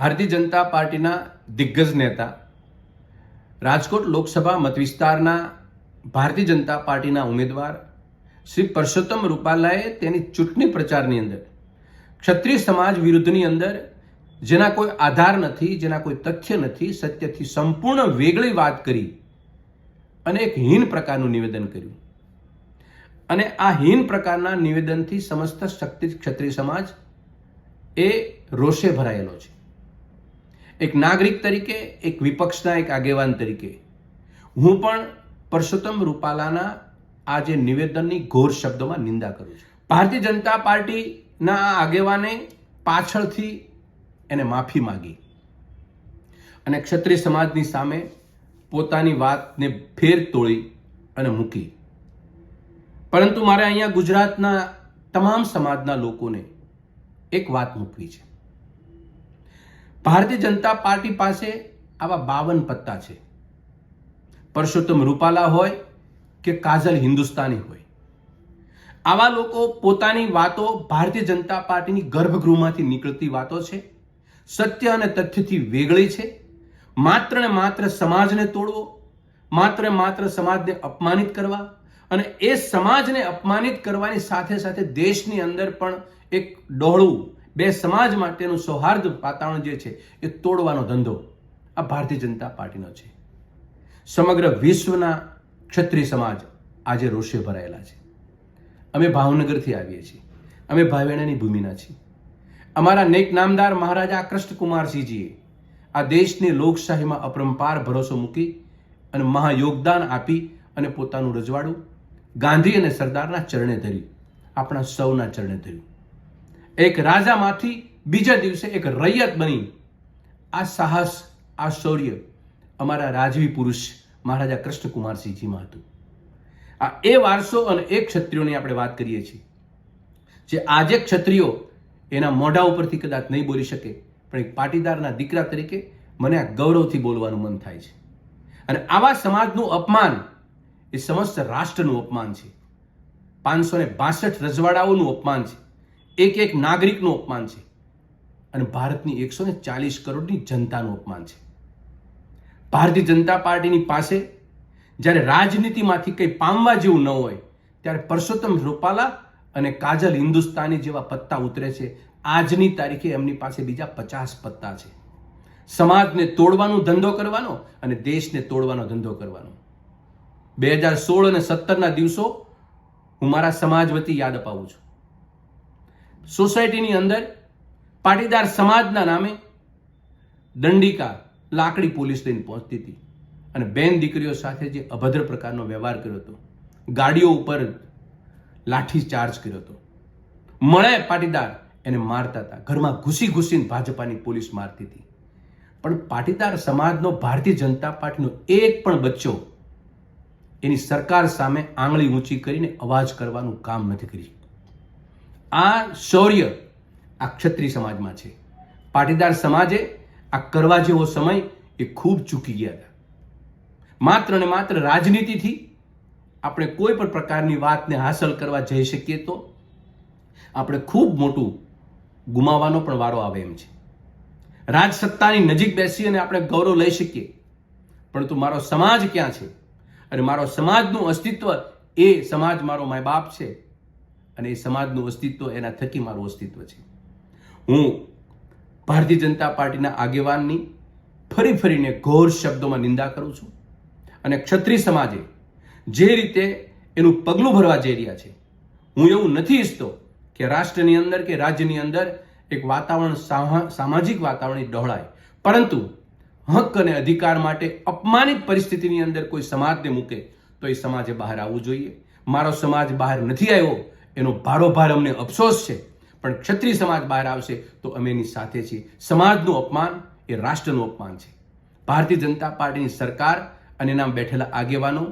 ભારતીય જનતા પાર્ટીના દિગ્ગજ નેતા, રાજકોટ લોકસભા મતવિસ્તારના ભારતીય જનતા પાર્ટીના ઉમેદવાર શ્રી પરસોત્તમ રૂપાલાએ તેની ચૂંટણી પ્રચારની અંદર, ક્ષત્રિય સમાજ વિરુદ્ધની અંદર, જેના કોઈ આધાર નથી, જેના કોઈ તથ્ય નથી, સત્યથી સંપૂર્ણ વેગળી વાત કરી અને એક હીન પ્રકારનું નિવેદન કર્યું. અને આ હીન પ્રકારના નિવેદનથી સમસ્ત શક્તિ ક્ષત્રિય સમાજ એ રોષે ભરાયેલો છે. એક નાગરિક તરીકે, એક વિપક્ષના એક આગેવાન તરીકે. હું પણ પરસોત્તમ રૂપાલાના આ જે નિવેદનની ઘોર શબ્દોમાં નિંદા કરું છું. ભારતીય જનતા પાર્ટીના આ આગેવાને પાછળથી એને માફી માગી. અને ક્ષત્રિય સમાજની સામે પોતાની વાતને ફેર તોડી અને મૂકી. પરંતુ મારે અહીંયા ગુજરાતના તમામ સમાજના લોકોને એક વાત મૂકવી છે. ભારતીય જનતા પાર્ટી પાસે આવા બાવન પત્તા છે. પરસોત્તમ રૂપાલા હોય કે કાજલ હિન્દુસ્તાની હોય. આવા લોકો પોતાની વાતો ભારતીય જનતા પાર્ટીની ગર્ભગૃહમાંથી નીકળતી વાતો છે. સત્ય અને તથ્યથી વેગળી છે. માત્ર ને માત્ર સમાજને તોડવો, માત્ર માત્ર સમાજને અપમાનિત કરવા અને એ સમાજને અપમાનિત કરવાની સાથે સાથે દેશની અંદર પણ એક ડહોળું બે સમાજ માટેનું સૌહાર્દ વાતાવરણ જે છે, એ તોડવાનો ધંધો આ ભારતીય જનતા પાર્ટીનો છે. સમગ્ર વિશ્વના ક્ષત્રિય સમાજ આજે રોષે ભરાયેલા છે. અમે ભાવનગરથી આવીએ છીએ. અમે ભાવેણાની ભૂમિના છીએ. અમારા નેક નામદાર મહારાજા કૃષ્ણકુમારસિંહજીએ આ દેશની લોકશાહીમાં અપરંપાર ભરોસો મૂકી અને મહાયોગદાન આપી અને પોતાનું રજવાડું ગાંધી અને સરદારના ચરણે ધર્યું. આપણા સૌના ચરણે ધર્યું. એક રાજામાંથી બીજા દિવસે એક રૈયત બની. આ સાહસ, આ શૌર્ય અમારા રાજવી પુરુષ મહારાજા કૃષ્ણકુમારસિંહજીમાં હતું. આ એ વારસો અને એ ક્ષત્રિયોની આપણે વાત કરીએ છીએ. જે આજે ક્ષત્રિયો એના મોઢા ઉપરથી કદાચ નહીં બોલી શકે, પણ એક પાટીદારના દીકરા તરીકે મને આ ગૌરવથી બોલવાનું મન થાય છે. અને આવા સમાજનું અપમાન એ સમસ્ત રાષ્ટ્રનું અપમાન છે. પાંચસો ને બાસઠ રજવાડાઓનું અપમાન છે. એક એક નાગરિકનું અપમાન છે અને ભારતની એકસો ને ચાલીસ કરોડની જનતાનું અપમાન છે. ભારતીય જનતા પાર્ટીની પાસે જ્યારે રાજનીતિમાંથી કંઈ પામવા જેવું ન હોય, ત્યારે પરસોત્તમ રૂપાલા અને કાજલ હિન્દુસ્તાની જેવા પત્તા ઉતરે છે. આજની તારીખે એમની પાસે બીજા પચાસ પત્તા છે. સમાજને તોડવાનો ધંધો કરવાનો અને દેશને તોડવાનો ધંધો કરવાનો. બે હજાર સોળ અને સત્તરના દિવસો હું મારા સમાજ વતી યાદ અપાવું છું. સોસાયટીની અંદર પાટીદાર સમાજના નામે દંડિકા લાકડી પોલીસ લઈને પહોંચતી હતી. અને બેન દીકરીઓ સાથે જે અભદ્ર પ્રકારનો વ્યવહાર કર્યો હતો, ગાડીઓ ઉપર લાઠી ચાર્જ કર્યો હતો. મળે પાટીદાર એને મારતા હતા. ઘરમાં ઘૂસી ઘૂસીને ભાજપાની પોલીસ મારતી હતી. પણ પાટીદાર સમાજનો ભારતીય જનતા પાર્ટીનો એક પણ બચ્ચો એની સરકાર સામે આંગળી ઊંચી કરીને અવાજ કરવાનું કામ નથી કરી આ શૌર્ય આ ક્ષત્રિય સમાજમાં છે. પાટીદાર સમાજે આ કરવા જેવો સમય એ ખૂબ ચૂકી ગયા હતા. માત્ર ને માત્ર રાજનીતિથી આપણે કોઈ પણ પ્રકારની વાતને હાંસલ કરવા જઈ શકીએ તો આપણે ખૂબ મોટું ગુમાવવાનો પણ વારો આવે એમ છે. રાજસત્તાની નજીક બેસી અને આપણે ગૌરવ લઈ શકીએ. પરંતુ મારો સમાજ ક્યાં છે? અને મારો સમાજનું અસ્તિત્વ એ સમાજ મારો માય બાપ છે. અને એ સમાજનું અસ્તિત્વ એના થકી મારું અસ્તિત્વ છે. હું ભારતીય જનતા પાર્ટીના આગેવાનની ફરી ફરીને ઘોર શબ્દોમાં નિંદા કરું છું અને ક્ષત્રિય સમાજે જે રીતે એનું પગલું ભરવા જઈ રહ્યા છે, હું એવું નથી ઈચ્છતો કે રાષ્ટ્રની અંદર કે રાજ્યની અંદર એક વાતાવરણ સામા- સામાજિક વાતાવરણ ડહોળાય. પરંતુ હક અને અધિકાર માટે અપમાનિત પરિસ્થિતિની અંદર કોઈ સમાજને મૂકે તો એ સમાજે બહાર આવવું જોઈએ. મારો સમાજ બહાર નથી આવ્યો એનો ભારોભાર અમને અફસોસ છે. પણ ક્ષત્રિય સમાજ બહાર આવશે તો અમે એની સાથે છીએ. સમાજનું અપમાન એ રાષ્ટ્રનું અપમાન છે. ભારતીય જનતા પાર્ટીની સરકાર અને એના બેઠેલા આગેવાનો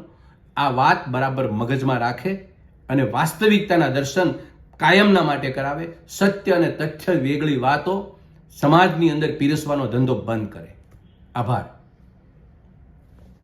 આ વાત બરાબર મગજમાં રાખે અને વાસ્તવિકતાના દર્શન કાયમના માટે કરાવે, સત્ય અને તથ્ય વેગળી વાતો સમાજની અંદર પીરસવાનો ધંધો બંધ કરે. આભાર.